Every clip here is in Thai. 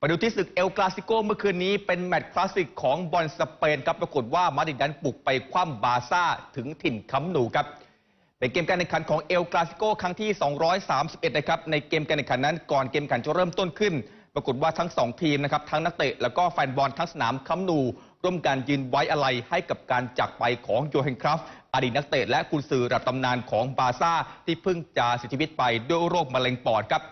ไปดูที่ศึกเอลกลาสิโกเมื่อคืนนี้เป็นแมตช์คลาสสิกของบอลสเปนครับปรากฏว่ามาดริดนั้นปลุกไปคว่ำบาซ่าถึงถิ่นคำหนูครับเป็นเกมการแข่งขันของเอลกลาสิโกครั้งที่ 231 นะครับ ในเกมการแข่งขันนั้นก่อนเกมการจะเริ่มต้นขึ้น ปรากฏว่าทั้ง 2 ทีมนะครับ ทั้งนักเตะ แล้วก็แฟนบอลทั้งสนามคำหนู ร่วมกันยืนไว้อะไรให้กับการจากไปของโยเฮนคราฟอดีตนักเตะและกุนซือระดับตำนานของบาซ่าที่เพิ่งจะเสียชีวิตไปด้วยโรคมะเร็งปอดครับ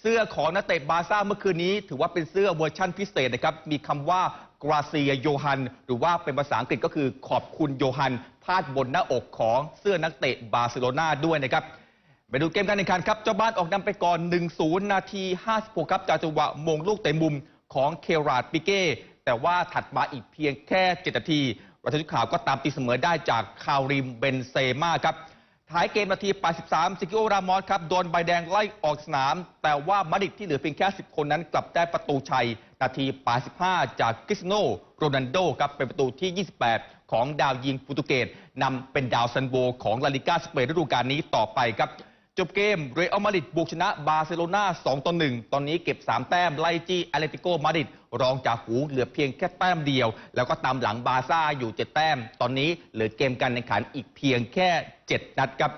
เสื้อของนักเตะบาซ่าเมื่อคืนนี้ ถือว่าเป็นเสื้อเวอร์ชั่นพิเศษนะครับ มีคำว่ากราเซียโยฮัน หรือว่าเป็นภาษาอังกฤษก็คือขอบคุณโยฮัน พาดบนหน้าอกของเสื้อนักเตะบาร์เซโลนาด้วยนะครับไปดูเกมการแข่งขันครับ เจ้าบ้านออกนำไปก่อน 1-0 นาที 56 ครับจากจังหวะมงลูกเตะมุมของเคราดปิเก้ แต่ว่าถัดมาอีกเพียงแค่ 7 นาที รัชชุข่าวก็ตามตีเสมอได้จากคาริมเบนเซม่าครับ ท้ายเกมนาที 83 ซิกิโอรามอสครับโดนใบแดงไล่ออกสนาม แต่ว่ามาดิดที่เหลือเพียงแค่ 10 คนนั้นกลับได้ประตูชัย นาที 85 จากคริสโนโรนันโดครับเป็นประตูที่ 28 ของดาวยิงโปรตุเกสนำเป็นดาวซันโบของลาลิก้าสเปนฤดูกาลนี้ต่อไปครับ จบเกมเรอัลมาดริดบุกชนะบาร์เซโลนา2ต่อ1ตอนนี้เก็บ 3 แต้มไล่จี้อเลติโกมาดริดรองจากหูเหลือเพียงแค่แต้มเดียว แล้วก็ตามหลังบาซ่าอยู่ 7 แต้ม ตอนนี้เหลือเกมการแข่งขันอีกเพียงแค่ 7 นัดครับ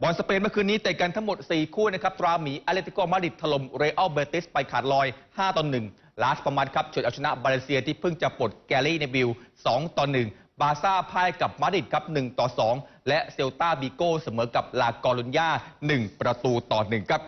บอลสเปนเมื่อคืนนี้เตะกันทั้งหมด 4 คู่นะครับตราหมีอเลติโกมาดริดถล่มเรอัลเบติสไปขาดลอย 5ต่อ1ลาสปามัดครับเฉือนเอาชนะบาเลเซียที่เพิ่งจะปลดแกลลี่ในบิล2ต่อ1 บาซ่าพ่ายกับมาดริดครับ1ต่อ 2 และเซลตาบิโก้เสมอกับลากอรุญญา1 ประตูต่อ 1 ครับ